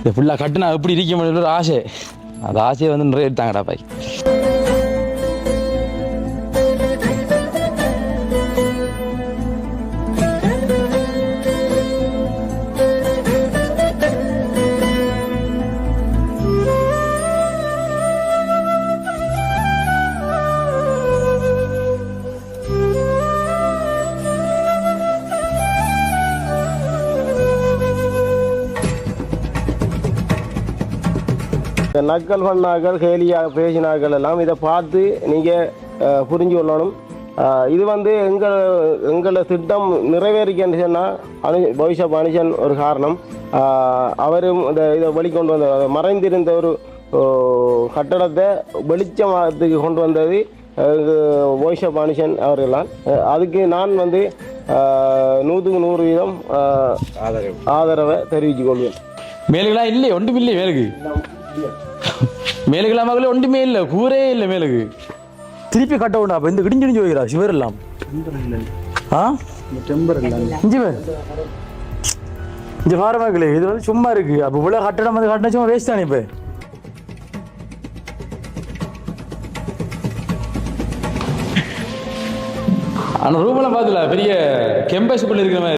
இந்த ஃபுல்லாக கட்டுனா எப்படி இருக்க முடியும் ஒரு ஆசை. அந்த ஆசையை வந்து நிறைய எடுத்தாங்கடா பாய். நக்கல் பண்ணாக்கள் கேலியா பேசினாக்கள் எல்லாம். இதை பார்த்து நீங்கள் புரிஞ்சு கொள்ளணும். இது வந்து எங்கள் எங்களோட திட்டம் நிறைவேறிக்கன்னு சொன்னால் அனு பவிஷப் அனுஷன் ஒரு காரணம். அவரும் இந்த இதை வெளிக்கொண்டு வந்த மறைந்திருந்த ஒரு கட்டடத்தை வெளிச்சமாகத்துக்கு கொண்டு வந்தது பவிஷப் அனுஷன் அவர்களால் அதுக்கு நான் வந்து நூற்றுக்கு நூறு வீதம் ஆதரவை. தெரிவித்துக் கொள்வேன். மேலுக்கெல்லாம் இல்லையே? ஒன்றும் இல்லையே மேலுக்கு மகளே ஒன்றுமே இல்லை கூரே இல்லை மேலுக்கு. திருப்பி கட்ட விடா அப்போ இந்த இடிஞ்சு இடிஞ்சு வைக்கிறா சிவர் எல்லாம். ஆ? இஞ்சி வே இஞ்சி பாரு மகளே இது வந்து சும்மா இருக்கு. அப்போ இவ்வளோ கட்டடம் வந்து கட்டினா சும்மா வேஸ்ட் தானே இப்போ? ஆனால் ரூமெல்லாம் பார்த்துல பெரிய கெம்பஸுக்குள்ள இருக்கிற மாதிரி.